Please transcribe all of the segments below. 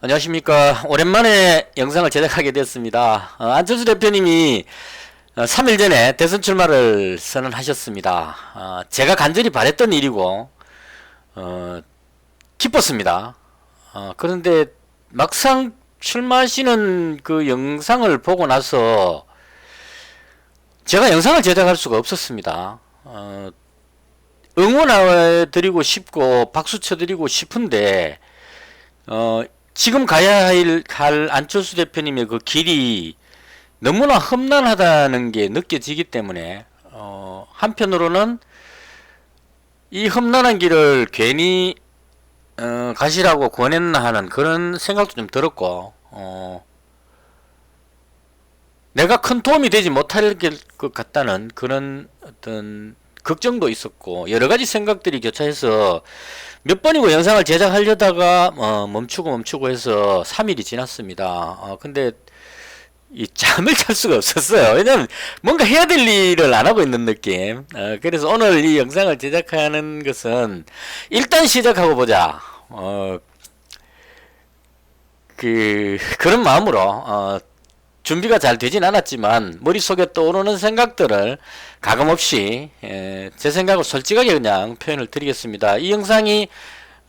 안녕하십니까. 오랜만에 영상을 제작하게 됐습니다. 어, 안철수 대표님이 어, 3일 전에 대선 출마를 선언하셨습니다. 어, 제가 간절히 바랬던 일이고, 어, 기뻤습니다. 어, 그런데 막상 출마하시는 그 영상을 보고 나서 제가 영상을 제작할 수가 없었습니다. 어, 응원해드리고 싶고 박수 쳐드리고 싶은데 어, 지금 가야 할, 갈 안철수 대표님의 그 길이 너무나 험난하다는 게 느껴지기 때문에 어, 한편으로는 이 험난한 길을 괜히 어, 가시라고 권했나 하는 그런 생각도 좀 들었고 어, 내가 큰 도움이 되지 못할 것 같다는 그런 어떤 걱정도 있었고 여러 가지 생각들이 교차해서 몇 번이고 영상을 제작하려다가 어, 멈추고 멈추고 해서 3일이 지났습니다. 어, 근데 이 잠을 잘 수가 없었어요. 왜냐면 뭔가 해야 될 일을 안 하고 있는 느낌. 어, 그래서 오늘 이 영상을 제작하는 것은 일단 시작하고 보자. 어, 그 그런 마음으로 어, 준비가 잘 되진 않았지만 머릿속에 떠오르는 생각들을 가감없이 에, 제 생각을 솔직하게 그냥 표현을 드리겠습니다. 이 영상이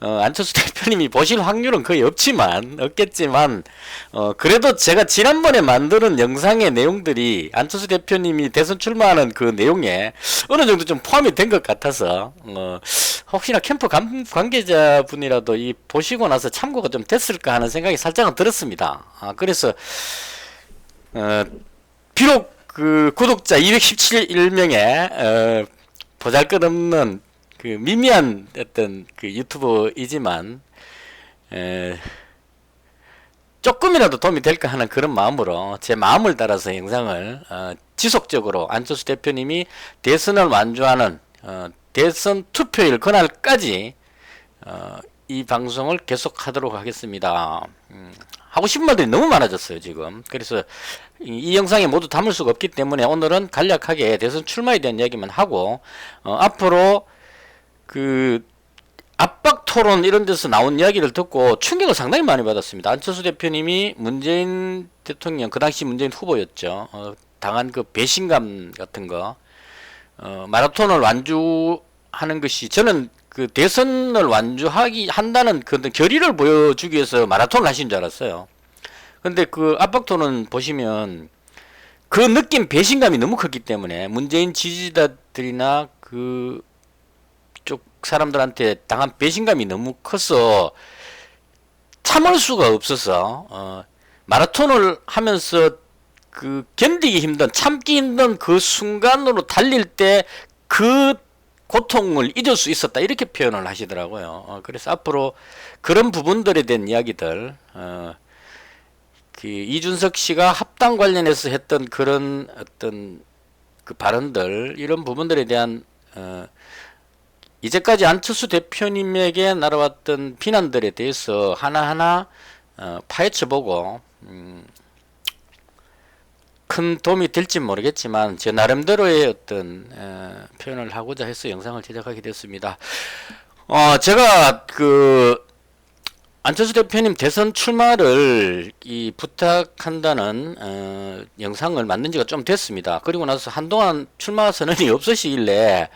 어, 안철수 대표님이 보실 확률은 거의 없지만 없겠지만 어, 그래도 제가 지난번에 만드는 영상의 내용들이 안철수 대표님이 대선 출마하는 그 내용에 어느 정도 좀 포함이 된 것 같아서 어, 혹시나 캠프 관, 관계자분이라도 이 보시고 나서 참고가 좀 됐을까 하는 생각이 살짝은 들었습니다. 아, 그래서 어, 비록 그 구독자 217명의 어, 보잘것없는 그 미미한 어떤 그 유튜브이지만 에, 조금이라도 도움이 될까 하는 그런 마음으로 제 마음을 따라서 영상을 어, 지속적으로 안철수 대표님이 대선을 완주하는 어, 대선 투표일 그날까지 어, 이 방송을 계속하도록 하겠습니다. 음, 하고 싶은 말들이 너무 많아졌어요 지금. 그래서 이, 이 영상에 모두 담을 수가 없기 때문에 오늘은 간략하게 대선 출마에 대한 이야기만 하고 어, 앞으로 그 압박 토론 이런 데서 나온 이야기를 듣고 충격을 상당히 많이 받았습니다. 안철수 대표님이 문재인 대통령 그 당시 문재인 후보였죠. 어, 당한 그 배신감 같은 거 어, 마라톤을 완주하는 것이 저는 그 대선을 완주하기 한다는 그 결의를 보여주기 위해서 마라톤을 하신 줄 알았어요. 근데 그 압박토론 보시면 그 느낌 배신감이 너무 컸기 때문에 문재인 지지자들이나 그 쪽 사람들한테 당한 배신감이 너무 커서 참을 수가 없어서 어, 마라톤을 하면서 그 견디기 힘든 참기 힘든 그 순간으로 달릴 때그 고통을 잊을 수 있었다 이렇게 표현을 하시더라고요. 어, 그래서 앞으로 그런 부분들에 대한 이야기들 어, 그 이준석 씨가 합당 관련해서 했던 그런 어떤 그 발언들 이런 부분들에 대한 어, 이제까지 안철수 대표님에게 날아왔던 비난들에 대해서 하나하나 어, 파헤쳐보고 음, 큰 도움이 될지 모르겠지만 제 나름대로의 어떤 어, 표현을 하고자 해서 영상을 제작하게 됐습니다. 어, 제가 그 안철수 대표님 대선 출마를 이 부탁한다는 어, 영상을 만든 지가 좀 됐습니다. 그리고 나서 한동안 출마 선언이 없으시길래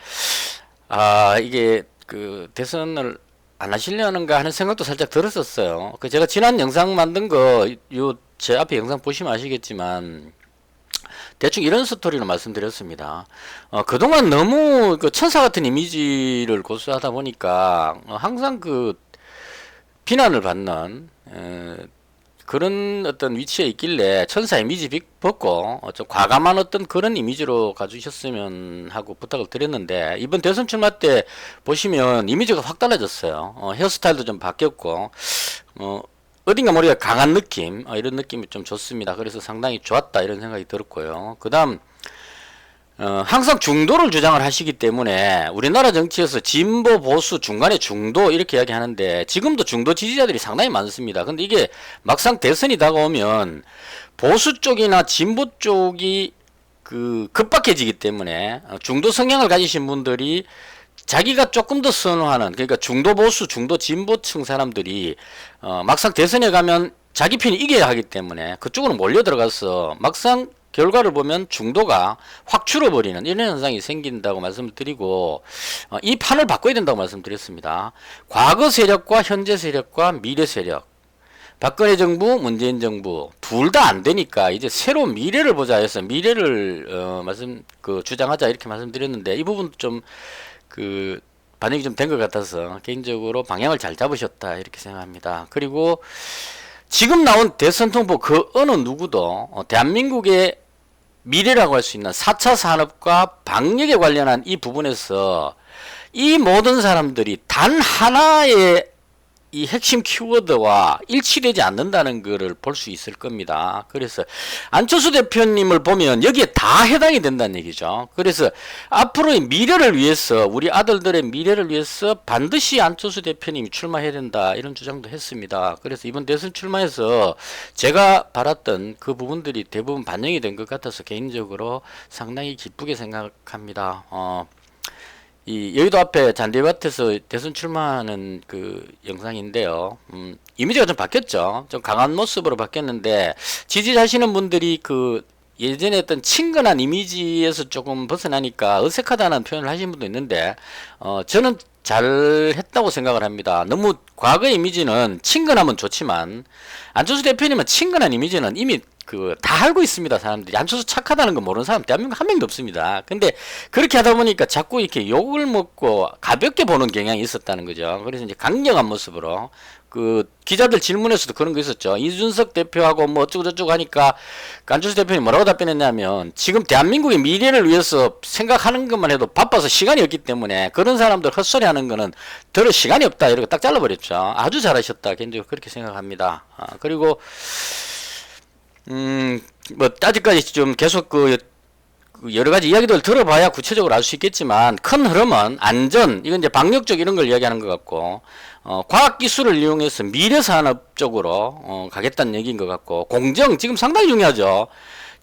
아 이게 그 대선을 안 하시려는가 하는 생각도 살짝 들었었어요. 그 제가 지난 영상 만든 거 요 제 앞에 영상 보시면 아시겠지만 대충 이런 스토리로 말씀드렸습니다. 어, 그동안 너무 그 천사 같은 이미지를 고수하다 보니까 어, 항상 그 비난을 받는 에, 그런 어떤 위치에 있길래 천사 이미지 벗고 어, 좀 과감한 어떤 그런 이미지로 가주셨으면 하고 부탁을 드렸는데 이번 대선 출마 때 보시면 이미지가 확 달라졌어요. 어, 헤어스타일도 좀 바뀌었고 어, 어딘가 모르게 강한 느낌 어, 이런 느낌이 좀 좋습니다. 그래서 상당히 좋았다 이런 생각이 들었고요. 그 다음 어, 항상 중도를 주장을 하시기 때문에 우리나라 정치에서 진보 보수 중간에 중도 이렇게 이야기하는데 지금도 중도 지지자들이 상당히 많습니다. 근데 이게 막상 대선이 다가오면 보수 쪽이나 진보 쪽이 그 급박해지기 때문에 어, 중도 성향을 가지신 분들이 자기가 조금 더 선호하는 그러니까 중도 보수, 중도 진보층 사람들이 어, 막상 대선에 가면 자기 편이 이겨야 하기 때문에 그쪽으로 몰려 들어가서 막상 결과를 보면 중도가 확 줄어버리는 이런 현상이 생긴다고 말씀을 드리고 어, 이 판을 바꿔야 된다고 말씀드렸습니다. 과거 세력과 현재 세력과 미래 세력 박근혜 정부, 문재인 정부 둘 다 안 되니까 이제 새로 미래를 보자 해서 미래를 어, 말씀 그 주장하자 이렇게 말씀드렸는데 이 부분 좀 그 반영이 좀 된 것 같아서 개인적으로 방향을 잘 잡으셨다 이렇게 생각합니다. 그리고 지금 나온 대선 통보 그 어느 누구도 어, 대한민국의 미래라고 할 수 있는 4차 산업과 방역에 관련한 이 부분에서 이 모든 사람들이 단 하나의 이 핵심 키워드와 일치되지 않는다는 것을 볼 수 있을 겁니다. 그래서 안철수 대표님을 보면 여기에 다 해당이 된다는 얘기죠. 그래서 앞으로의 미래를 위해서 우리 아들들의 미래를 위해서 반드시 안철수 대표님이 출마해야 된다 이런 주장도 했습니다. 그래서 이번 대선 출마해서 제가 바랐던 그 부분들이 대부분 반영이 된 것 같아서 개인적으로 상당히 기쁘게 생각합니다. 어, 이 여의도 앞에 잔디밭에서 대선 출마하는 그 영상인데요. 음, 이미지가 좀 바뀌었죠. 좀 강한 모습으로 바뀌었는데 지지하시는 분들이 그 예전에 했던 친근한 이미지에서 조금 벗어나니까 어색하다는 표현을 하시는 분도 있는데 어, 저는 잘 했다고 생각을 합니다. 너무 과거 이미지는 친근하면 좋지만 안철수 대표님은 친근한 이미지는 이미 그 다 알고 있습니다 사람들이. 안철수 착하다는 거 모르는 사람 대한민국 한 명도 없습니다. 근데 그렇게 하다 보니까 자꾸 이렇게 욕을 먹고 가볍게 보는 경향이 있었다는 거죠. 그래서 이제 강력한 모습으로 그 기자들 질문에서도 그런 거 있었죠. 이준석 대표하고 뭐 어쩌고 저쩌고 하니까 안철수 대표님 뭐라고 답변했냐면 지금 대한민국의 미래를 위해서 생각하는 것만 해도 바빠서 시간이 없기 때문에 그런 사람들 헛소리 하는 거는 들을 시간이 없다. 이렇게 딱 잘라버렸죠. 아주 잘하셨다. 개인적으로 그렇게 생각합니다. 아, 그리고 음, 뭐, 아직까지 좀 계속 그, 그 여러 가지 이야기들 들어봐야 구체적으로 알 수 있겠지만, 큰 흐름은 안전, 이건 이제 방역적 이런 걸 이야기하는 것 같고, 어, 과학 기술을 이용해서 미래 산업 쪽으로, 어, 가겠다는 얘기인 것 같고, 공정, 지금 상당히 중요하죠.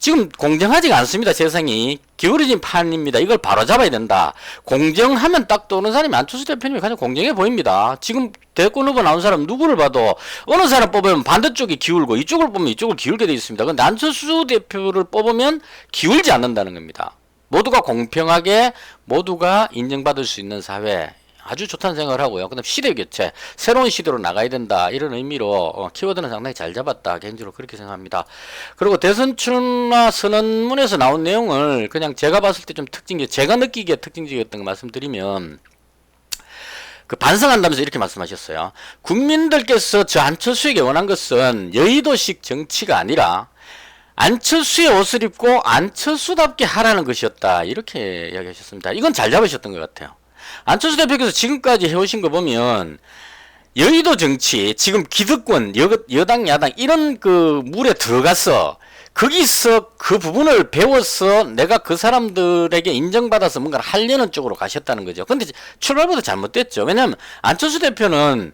지금 공정하지가 않습니다. 세상이 기울어진 판입니다. 이걸 바로 잡아야 된다. 공정하면 딱 떠오르는 사람이 안철수 대표님이 가장 공정해 보입니다. 지금 대권 후보 나온 사람 누구를 봐도 어느 사람 뽑으면 반대쪽이 기울고 이쪽을 보면 이쪽을 기울게 되어 있습니다. 근데 안철수 대표를 뽑으면 기울지 않는다는 겁니다. 모두가 공평하게 모두가 인정받을 수 있는 사회 아주 좋다는 생각을 하고요. 그다음 시대 교체, 새로운 시대로 나가야 된다 이런 의미로 어, 키워드는 상당히 잘 잡았다 개인적으로 그렇게 생각합니다. 그리고 대선 출마 선언문에서 나온 내용을 그냥 제가 봤을 때 좀 특징적, 제가 느끼기에 특징적이었던 거 말씀드리면. 그 반성한다면서 이렇게 말씀하셨어요. 국민들께서 저 안철수에게 원한 것은 여의도식 정치가 아니라 안철수의 옷을 입고 안철수답게 하라는 것이었다. 이렇게 이야기하셨습니다. 이건 잘 잡으셨던 것 같아요. 안철수 대표께서 지금까지 해오신 거 보면 여의도 정치 지금 기득권 여, 여당 야당 이런 그 물에 들어가서 거기서 그 부분을 배워서 내가 그 사람들에게 인정받아서 뭔가를 하려는 쪽으로 가셨다는 거죠. 근데 출발부터 잘못됐죠. 왜냐하면 안철수 대표는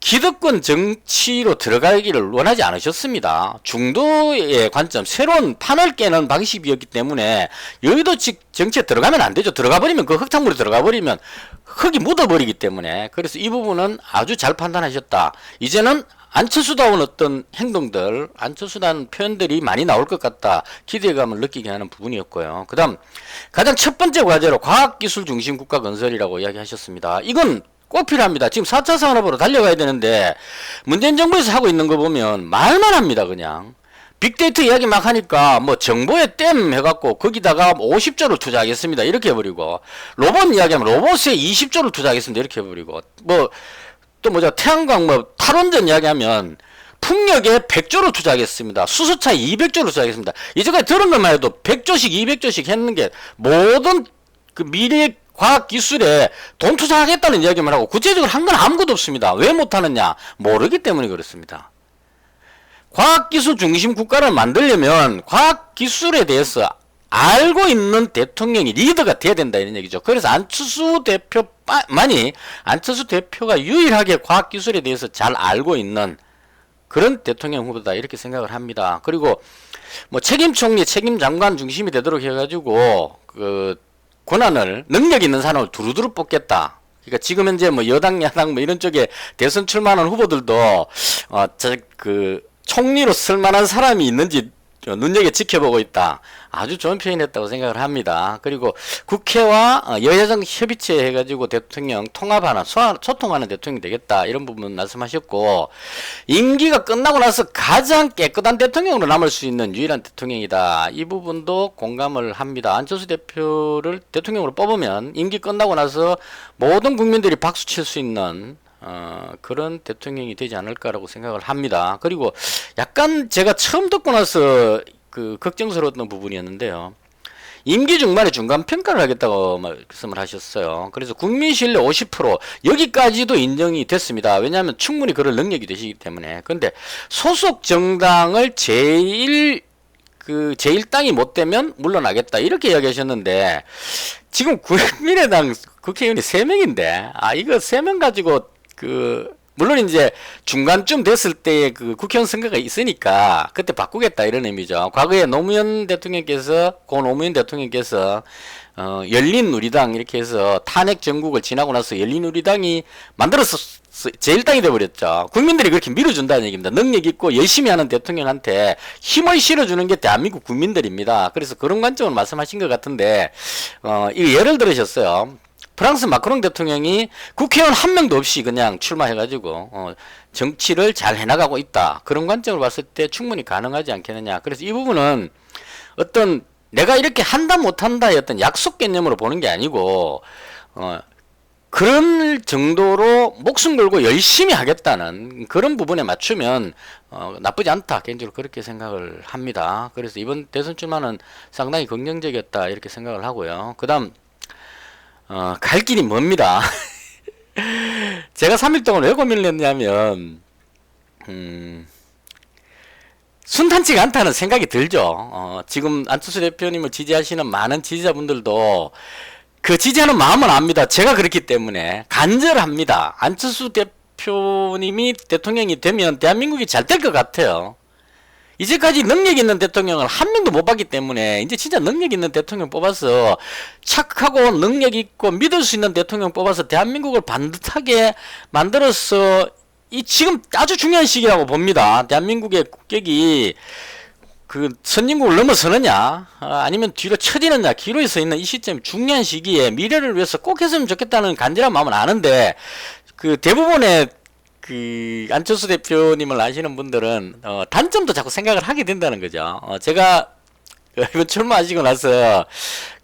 기득권 정치로 들어가기를 원하지 않으셨습니다. 중도의 관점, 새로운 판을 깨는 방식이었기 때문에 여의도 직 정치에 들어가면 안 되죠. 들어가 버리면 그 흙탕물에 들어가 버리면 흙이 묻어버리기 때문에 그래서 이 부분은 아주 잘 판단하셨다. 이제는 안철수다운 어떤 행동들, 안철수다운 표현들이 많이 나올 것 같다. 기대감을 느끼게 하는 부분이었고요. 그 다음, 가장 첫 번째 과제로 과학기술 중심 국가 건설이라고 이야기하셨습니다. 이건 꼭 필요합니다. 지금 4차 산업으로 달려가야 되는데 문재인 정부에서 하고 있는 거 보면 말만 합니다. 그냥. 빅데이터 이야기 막 하니까 뭐 정보에 댐 해갖고 거기다가 50조를 투자하겠습니다. 이렇게 해버리고 로봇 이야기하면 로봇에 20조를 투자하겠습니다. 이렇게 해버리고 뭐 또 뭐죠 태양광 뭐 탈원전 이야기하면 풍력에 100조를 투자하겠습니다. 수소차에 200조를 투자하겠습니다. 이제까지 들은 것만 해도 100조씩 200조씩 했는 게 모든 그 미래 과학 기술에 돈 투자하겠다는 이야기만 하고 구체적으로 한 건 아무것도 없습니다. 왜 못하느냐? 모르기 때문에 그렇습니다. 과학기술 중심 국가를 만들려면 과학기술에 대해서 알고 있는 대통령이 리더가 돼야 된다 이런 얘기죠. 그래서 안철수 대표만이 안철수 대표가 유일하게 과학기술에 대해서 잘 알고 있는 그런 대통령 후보다 이렇게 생각을 합니다. 그리고 뭐 책임 총리, 책임 장관 중심이 되도록 해가지고 그 권한을 능력 있는 사람을 두루두루 뽑겠다. 그러니까 지금 현재 뭐 여당 야당 뭐 이런 쪽에 대선 출마하는 후보들도 어저그 총리로 쓸만한 사람이 있는지 눈여겨 지켜보고 있다. 아주 좋은 표현했다고 생각을 합니다. 그리고 국회와 어, 여야정 협의체 해가지고 대통령 통합하는 소통하는 대통령이 되겠다 이런 부분 말씀하셨고 임기가 끝나고 나서 가장 깨끗한 대통령으로 남을 수 있는 유일한 대통령이다. 이 부분도 공감을 합니다. 안철수 대표를 대통령으로 뽑으면 임기 끝나고 나서 모든 국민들이 박수 칠 수 있는 어, 그런 대통령이 되지 않을까라고 생각을 합니다. 그리고 약간 제가 처음 듣고 나서 그 걱정스러웠던 부분이었는데요. 임기 중반에 중간 평가를 하겠다고 말씀을 하셨어요. 그래서 국민 신뢰 50% 여기까지도 인정이 됐습니다. 왜냐하면 충분히 그럴 능력이 되시기 때문에. 근데 소속 정당을 제일 그 제1당이 못 되면 물러나겠다 이렇게 이야기하셨는데 지금 국민의당 국회의원이 3명인데 아 이거 3명 가지고 그 물론 이제 중간쯤 됐을 때그 국회의원 선거가 있으니까 그때 바꾸겠다 이런 의미죠. 과거에 노무현 대통령께서 고 노무현 대통령께서 어 열린 우리당 이렇게 해서 탄핵 전국을 지나고 나서 열린 우리당이 만들어서 제1당이 돼버렸죠. 국민들이 그렇게 밀어준다는 얘기입니다. 능력 있고 열심히 하는 대통령한테 힘을 실어주는 게 대한민국 국민들입니다. 그래서 그런 관점으로 말씀하신 것 같은데, 어, 이 예를 들으셨어요. 프랑스 마크롱 대통령이 국회의원 한 명도 없이 그냥 출마해가지고 어, 정치를 잘 해나가고 있다. 그런 관점으로 봤을 때 충분히 가능하지 않겠느냐. 그래서 이 부분은 어떤 내가 이렇게 한다 못한다의 어떤 약속 개념으로 보는 게 아니고 어, 그런 정도로 목숨 걸고 열심히 하겠다는 그런 부분에 맞추면 어, 나쁘지 않다 개인적으로 그렇게 생각을 합니다. 그래서 이번 대선 출마는 상당히 긍정적이었다 이렇게 생각을 하고요. 그다음 어, 갈 길이 멉니다. 제가 3일 동안 왜 고민을 했냐면, 음, 순탄치가 않다는 생각이 들죠. 어, 지금 안철수 대표님을 지지하시는 많은 지지자분들도 그 지지하는 마음은 압니다. 제가 그렇기 때문에 간절합니다. 안철수 대표님이 대통령이 되면 대한민국이 잘 될 것 같아요. 이제까지 능력 있는 대통령을 한 명도 못 봤기 때문에 이제 진짜 능력 있는 대통령 뽑아서 착하고 능력 있고 믿을 수 있는 대통령 뽑아서 대한민국을 반듯하게 만들어서 이 지금 아주 중요한 시기라고 봅니다. 대한민국의 국격이 그 선진국을 넘어서느냐 아, 아니면 뒤로 처지느냐 기로에 서 있는 이 시점 중요한 시기에 미래를 위해서 꼭 했으면 좋겠다는 간절한 마음은 아는데 그 대부분의 그 안철수 대표님을 아시는 분들은 어, 단점도 자꾸 생각을 하게 된다는 거죠. 어, 제가 이번 출마하시고 나서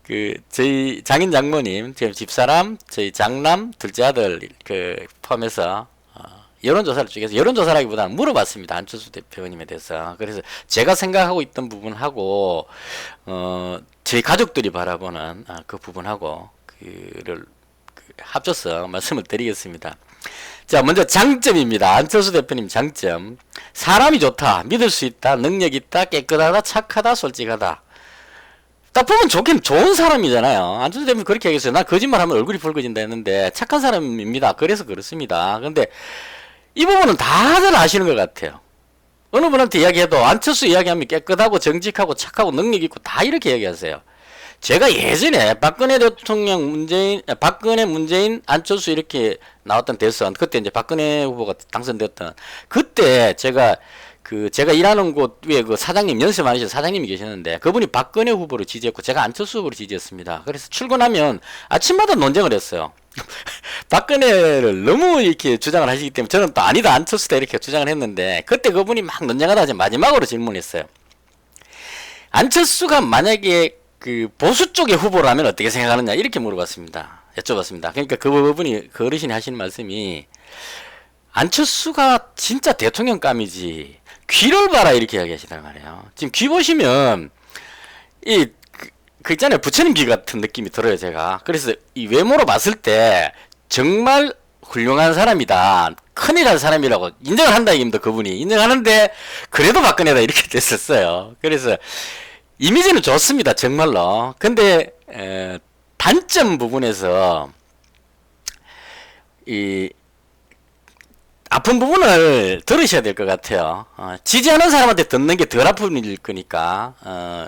그 저희 장인 장모님, 제 집사람, 저희 장남, 둘째 아들 그 포함해서 어, 여론조사를 쪽에서 여론조사라기보다는 물어봤습니다 안철수 대표님에 대해서 그래서 제가 생각하고 있던 부분하고 어 저희 가족들이 바라보는 아, 그 부분하고 그를 그 합쳐서 말씀을 드리겠습니다. 자, 먼저 장점입니다. 안철수 대표님 장점. 사람이 좋다. 믿을 수 있다. 능력 있다. 깨끗하다. 착하다. 솔직하다. 딱 보면 좋긴 좋은 사람이잖아요. 안철수 대표님 그렇게 얘기했어요. 나 거짓말하면 얼굴이 붉어진다 했는데 착한 사람입니다. 그래서 그렇습니다. 근데 이 부분은 다들 아시는 것 같아요. 어느 분한테 이야기해도 안철수 이야기하면 깨끗하고 정직하고 착하고 능력 있고 다 이렇게 얘기하세요. 제가 예전에 박근혜 대통령 문재인 아, 박근혜 문재인 안철수 이렇게 나왔던 대선 그때 이제 박근혜 후보가 당선됐던 그때 제가 그 제가 일하는 곳 위에 그 사장님 연습 많으신 사장님이 계셨는데 그분이 박근혜 후보를 지지했고 제가 안철수 후보를 지지했습니다. 그래서 출근하면 아침마다 논쟁을 했어요. 박근혜를 너무 이렇게 주장을 하시기 때문에 저는 또 아니다 안철수다 이렇게 주장을 했는데 그때 그분이 막 논쟁하다 마지막으로 질문했어요. 안철수가 만약에 그 보수 쪽의 후보라면 어떻게 생각하느냐 이렇게 물어봤습니다. 여쭤봤습니다. 그러니까 그 부분이 그 어르신이 하시는 말씀이 안철수가 진짜 대통령감이지 귀를 봐라 이렇게 이야기하시단 말이에요. 지금 귀 보시면 이 그, 그 있잖아요 부처님 귀 같은 느낌이 들어요 제가. 그래서 이 외모로 봤을 때 정말 훌륭한 사람이다. 큰일 한 사람이라고 인정을 한다 이깁니다 그분이 인정하는데 그래도 박근혜다 이렇게 됐었어요. 그래서 이미지는 좋습니다 정말로. 근데 에, 단점 부분에서 이 아픈 부분을 들으셔야 될 것 같아요. 어, 지지하는 사람한테 듣는 게 덜 아픈 일 거니까 어,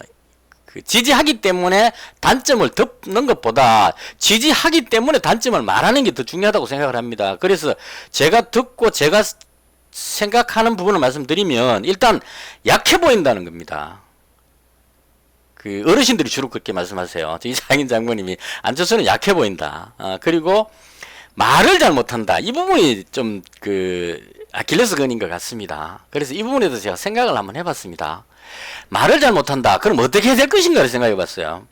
그그 지지하기 때문에 단점을 덮는 것보다 지지하기 때문에 단점을 말하는 게 더 중요하다고 생각을 합니다. 그래서 제가 듣고 제가 생각하는 부분을 말씀드리면 일단 약해 보인다는 겁니다. 그 어르신들이 주로 그렇게 말씀하세요. 이상인 장모님이 안철수는 약해 보인다. 아, 그리고 말을 잘 못한다. 이 부분이 좀 그 아킬레스건인 것 같습니다. 그래서 이 부분에 대해서 제가 생각을 한번 해봤습니다. 말을 잘 못한다. 그럼 어떻게 해야 될 것인가를 생각해봤어요.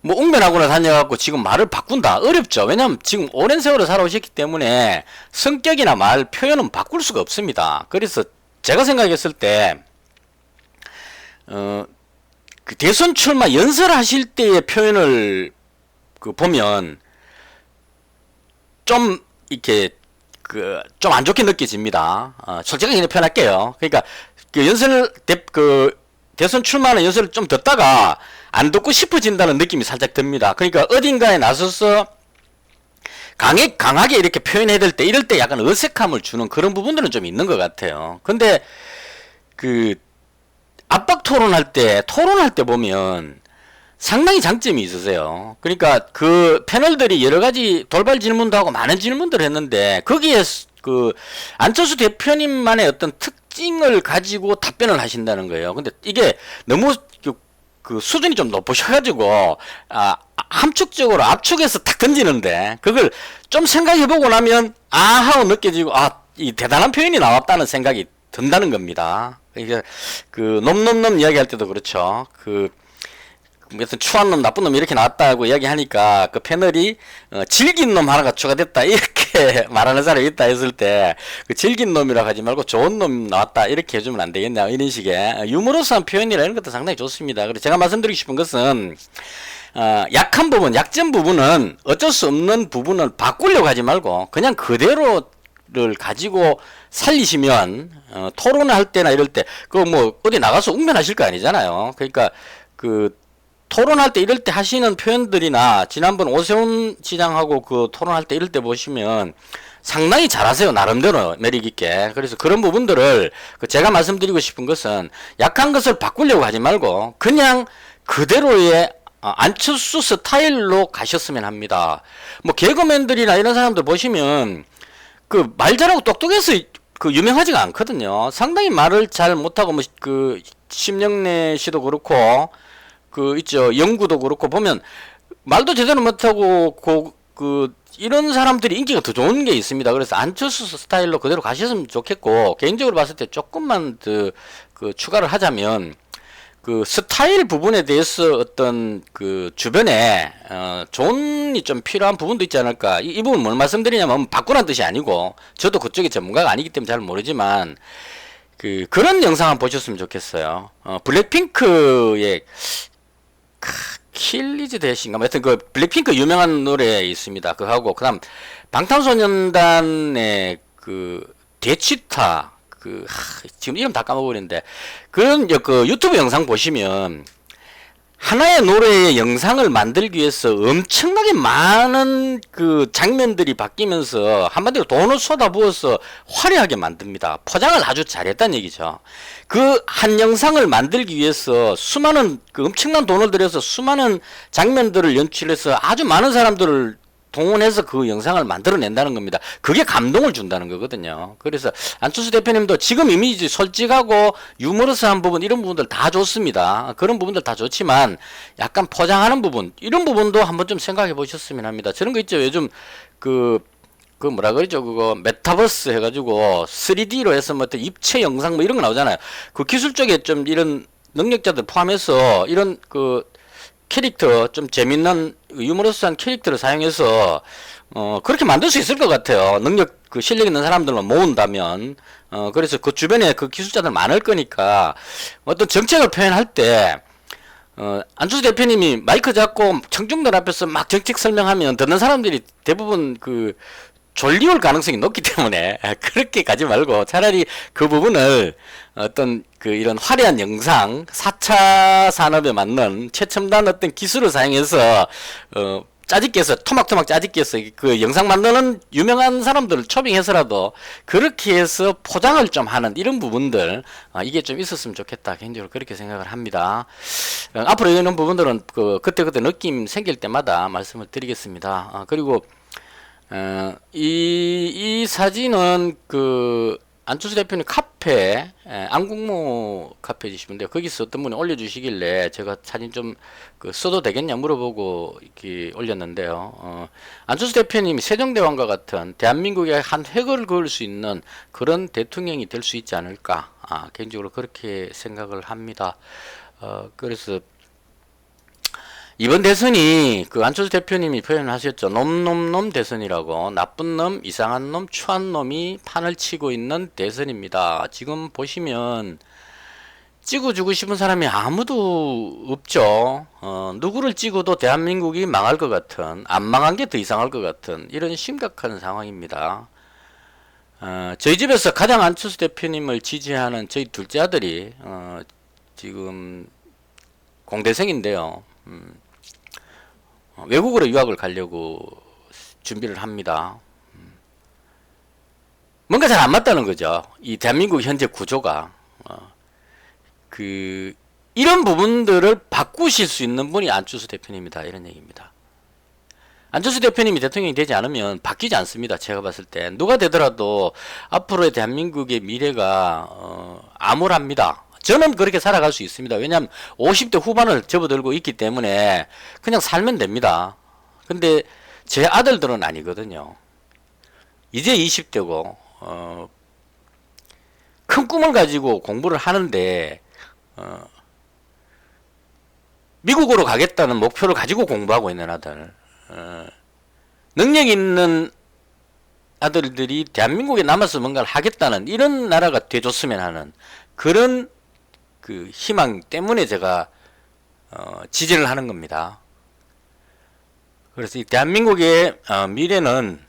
뭐 웅변하거나 다녀갖고 지금 말을 바꾼다 어렵죠. 왜냐하면 지금 오랜 세월을 살아오셨기 때문에 성격이나 말 표현은 바꿀 수가 없습니다. 그래서 제가 생각했을 때 어, 그 대선 출마 연설하실 때의 표현을 그 보면 좀 이렇게 그 좀 안 좋게 느껴집니다. 어, 솔직하게 표현할게요. 그러니까 그 연설 대, 그 대선 출마하는 연설을 좀 듣다가 안 듣고 싶어진다는 느낌이 살짝 듭니다. 그러니까 어딘가에 나서서 강해, 강하게 이렇게 표현해야 될 때, 이럴 때 약간 어색함을 주는 그런 부분들은 좀 있는 것 같아요. 근데, 그, 압박 토론할 때, 토론할 때 보면 상당히 장점이 있으세요. 그러니까 그 패널들이 여러 가지 돌발 질문도 하고 많은 질문들을 했는데, 거기에 그, 안철수 대표님만의 어떤 특징을 가지고 답변을 하신다는 거예요. 근데 이게 너무 그, 그 수준이 좀 높으셔가지고, 아, 함축적으로 압축해서 탁 던지는데, 그걸 좀 생각해보고 나면, 아, 하고 느껴지고, 아, 이 대단한 표현이 나왔다는 생각이 든다는 겁니다. 이게, 그, 놈놈놈 이야기할 때도 그렇죠. 그, 무슨 추한 놈, 나쁜 놈 이렇게 나왔다고 이야기하니까 그 패널이 어, 질긴 놈 하나가 추가됐다 이렇게 말하는 사람이 있다 했을 때 그 질긴 놈이라고 하지 말고 좋은 놈 나왔다 이렇게 해주면 안 되겠냐 이런 식의 유머러스한 표현이라 이런 것도 상당히 좋습니다. 그래서 제가 말씀드리고 싶은 것은 어, 약한 부분, 약점 부분은 어쩔 수 없는 부분을 바꾸려고 하지 말고 그냥 그대로 를 가지고 살리시면 어, 토론을 할 때나 이럴 때 그 뭐 어디 나가서 웅변하실 거 아니잖아요. 그러니까 그 토론할 때 이럴 때 하시는 표현들이나 지난번 오세훈 시장하고 그 토론할 때 이럴 때 보시면 상당히 잘하세요 나름대로 매력 있게 그래서 그런 부분들을 그 제가 말씀드리고 싶은 것은 약한 것을 바꾸려고 하지 말고 그냥 그대로의 어, 안철수 스타일로 가셨으면 합니다. 뭐 개그맨들이나 이런 사람들 보시면 그 말 잘하고 똑똑해서 그 유명하지가 않거든요. 상당히 말을 잘 못하고 뭐 그 심영래 씨도 그렇고 그 있죠 영구도 그렇고 보면 말도 제대로 못하고 고, 그 이런 사람들이 인기가 더 좋은 게 있습니다. 그래서 안철수 스타일로 그대로 가셨으면 좋겠고 개인적으로 봤을 때 조금만 더 그 추가를 하자면 그 스타일 부분에 대해서 어떤 그 주변에 어 조언이 좀 필요한 부분도 있지 않을까 이, 이 부분 뭘 말씀드리냐면 바꾸라는 뜻이 아니고 저도 그쪽에 전문가가 아니기 때문에 잘 모르지만 그 그런 영상 한번 보셨으면 좋겠어요. 어 블랙핑크의 킬리즈 대신가 뭐 하여튼 그 블랙핑크 유명한 노래 있습니다. 그하고 그다음 방탄소년단의 그 대치타 그 하, 지금 이름 다 까먹어버렸는데 그런 그 유튜브 영상 보시면 하나의 노래의 영상을 만들기 위해서 엄청나게 많은 그 장면들이 바뀌면서 한마디로 돈을 쏟아부어서 화려하게 만듭니다. 포장을 아주 잘했다는 얘기죠. 그 한 영상을 만들기 위해서 수많은 그 엄청난 돈을 들여서 수많은 장면들을 연출해서 아주 많은 사람들을 동원해서 그 영상을 만들어낸다는 겁니다. 그게 감동을 준다는 거거든요. 그래서 안철수 대표님도 지금 이미지 솔직하고 유머러스한 부분 이런 부분들 다 좋습니다. 그런 부분들 다 좋지만 약간 포장하는 부분 이런 부분도 한번 좀 생각해 보셨으면 합니다. 저런 거 있죠. 요즘 그그 뭐라 그러죠 그거 메타버스 해가지고 3D로 해서 뭐 입체 영상 뭐 이런 거 나오잖아요. 그 기술 쪽에 좀 이런 능력자들 포함해서 이런 그 캐릭터 좀 재밌는 유머러스한 캐릭터를 사용해서 어 그렇게 만들 수 있을 것 같아요. 능력 그 실력 있는 사람들만 모은다면 어 그래서 그 주변에 그 기술자들 많을 거니까 어떤 정책을 표현할 때 어, 안철수 대표님이 마이크 잡고 청중들 앞에서 막 정책 설명하면 듣는 사람들이 대부분 그 졸리올 가능성이 높기 때문에 그렇게 가지 말고 차라리 그 부분을 어떤 그 이런 화려한 영상 4차 산업에 맞는 최첨단 어떤 기술을 사용해서 어 짜집기 해서 토막토막 짜집기 해서 그 영상 만드는 유명한 사람들을 초빙해서라도 그렇게 해서 포장을 좀 하는 이런 부분들 아, 이게 좀 있었으면 좋겠다 개인적으로 그렇게 생각을 합니다. 어, 앞으로 이런 부분들은 그 그때 그때 느낌 생길 때마다 말씀을 드리겠습니다. 아, 그리고 어, 이, 이 사진은 그 안철수 대표님 카페 에, 안국모 카페이시는데 거기서 어떤 분이 올려주시길래 제가 사진 좀 그 써도 되겠냐 물어보고 이렇게 올렸는데요. 어, 안철수 대표님이 세종대왕과 같은 대한민국의 한 획을 그을 수 있는 그런 대통령이 될 수 있지 않을까. 아, 개인적으로 그렇게 생각을 합니다. 어, 그래서 이번 대선이 그 안철수 대표님이 표현하셨죠. 놈놈놈 대선이라고 나쁜 놈, 이상한 놈, 추한 놈이 판을 치고 있는 대선입니다. 지금 보시면 찍어주고 싶은 사람이 아무도 없죠. 어, 누구를 찍어도 대한민국이 망할 것 같은, 안 망한 게 더 이상할 것 같은 이런 심각한 상황입니다. 어, 저희 집에서 가장 안철수 대표님을 지지하는 저희 둘째 아들이 어, 지금 공대생인데요. 음, 어, 외국으로 유학을 가려고 준비를 합니다. 음. 뭔가 잘 안 맞다는 거죠. 이 대한민국 현재 구조가 어, 그 이런 부분들을 바꾸실 수 있는 분이 안철수 대표님이다 이런 얘기입니다. 안철수 대표님이 대통령이 되지 않으면 바뀌지 않습니다. 제가 봤을 때 누가 되더라도 앞으로의 대한민국의 미래가 어, 암울합니다. 저는 그렇게 살아갈 수 있습니다. 왜냐하면 50대 후반을 접어들고 있기 때문에 그냥 살면 됩니다. 근데 제 아들들은 아니거든요. 이제 20대고 어, 큰 꿈을 가지고 공부를 하는데 어, 미국으로 가겠다는 목표를 가지고 공부하고 있는 아들, 어, 능력 있는 아들들이 대한민국에 남아서 뭔가를 하겠다는 이런 나라가 돼줬으면 하는 그런 그 희망 때문에 제가 어, 지지를 하는 겁니다. 그래서 이 대한민국의 어, 미래는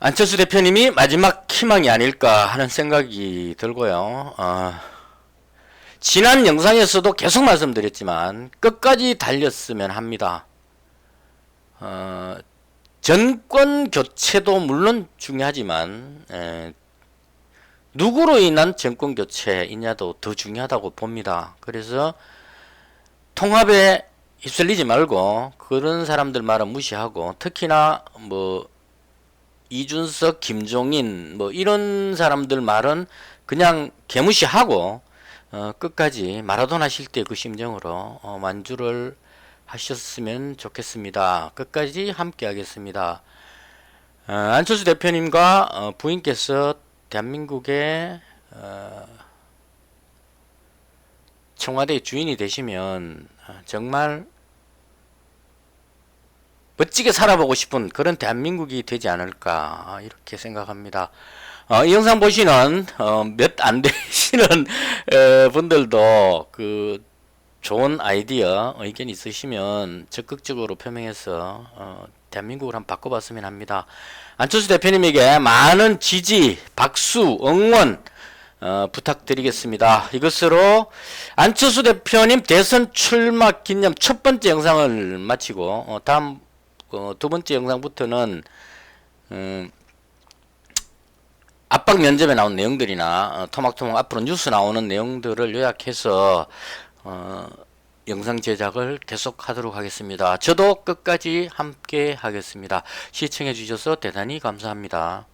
안철수 대표님이 마지막 희망이 아닐까 하는 생각이 들고요. 어, 지난 영상에서도 계속 말씀드렸지만 끝까지 달렸으면 합니다. 어, 정권 교체도 물론 중요하지만 에, 누구로 인한 정권 교체이냐도 더 중요하다고 봅니다. 그래서 통합에 휩쓸리지 말고 그런 사람들 말은 무시하고 특히나 뭐 이준석, 김종인 뭐 이런 사람들 말은 그냥 개무시하고 어, 끝까지 마라도나 실때 그 심정으로 어, 만주를 하셨으면 좋겠습니다. 끝까지 함께 하겠습니다. 어, 안철수 대표님과 어, 부인께서 대한민국의 어, 청와대 주인이 되시면 어, 정말 멋지게 살아보고 싶은 그런 대한민국이 되지 않을까 아, 이렇게 생각합니다. 어, 이 영상 보시는 어, 몇안 되시는 어, 분들도 그 좋은 아이디어 의견 있으시면 적극적으로 표명해서 어, 대한민국을 한번 바꿔봤으면 합니다. 안철수 대표님에게 많은 지지, 박수, 응원 어, 부탁드리겠습니다. 이것으로 안철수 대표님 대선 출마 기념 첫 번째 영상을 마치고 어, 다음 어, 두 번째 영상부터는 음, 압박 면접에 나온 내용들이나 어, 토막토막 앞으로 뉴스 나오는 내용들을 요약해서 어, 영상 제작을 계속 하도록 하겠습니다. 저도 끝까지 함께 하겠습니다. 시청해 주셔서 대단히 감사합니다.